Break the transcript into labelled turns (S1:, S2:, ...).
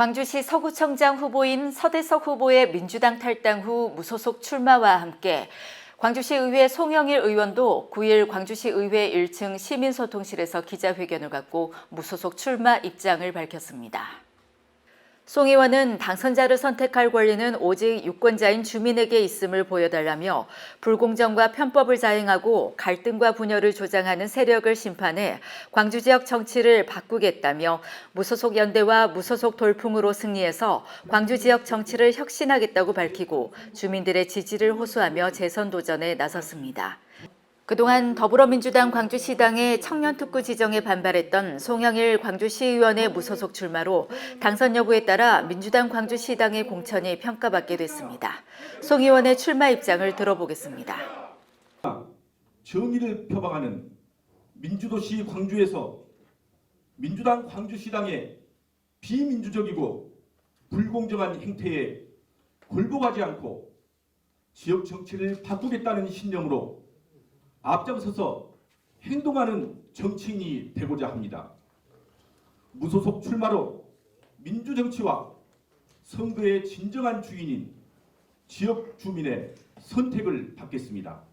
S1: 광주시 서구청장 후보인 서대석 후보의 민주당 탈당 후 무소속 출마와 함께 광주시 의회 송영일 의원도 9일 광주시 의회 1층 시민소통실에서 기자회견을 갖고 무소속 출마 입장을 밝혔습니다. 송 의원은 당선자를 선택할 권리는 오직 유권자인 주민에게 있음을 보여달라며 불공정과 편법을 자행하고 갈등과 분열을 조장하는 세력을 심판해 광주 지역 정치를 바꾸겠다며 무소속 연대와 무소속 돌풍으로 승리해서 광주 지역 정치를 혁신하겠다고 밝히고 주민들의 지지를 호소하며 재선 도전에 나섰습니다. 그동안 더불어민주당 광주시당의 청년특구 지정에 반발했던 송영일 광주시의원의 무소속 출마로 당선 여부에 따라 민주당 광주시당의 공천이 평가받게 됐습니다. 송 의원의 출마 입장을 들어보겠습니다.
S2: 정의를 표방하는 민주도시 광주에서 민주당 광주시당의 비민주적이고 불공정한 행태에 굴복하지 않고 지역 정치를 바꾸겠다는 신념으로 앞장서서 행동하는 정치인이 되고자 합니다. 무소속 출마로 민주정치와 선거의 진정한 주인인 지역 주민의 선택을 받겠습니다.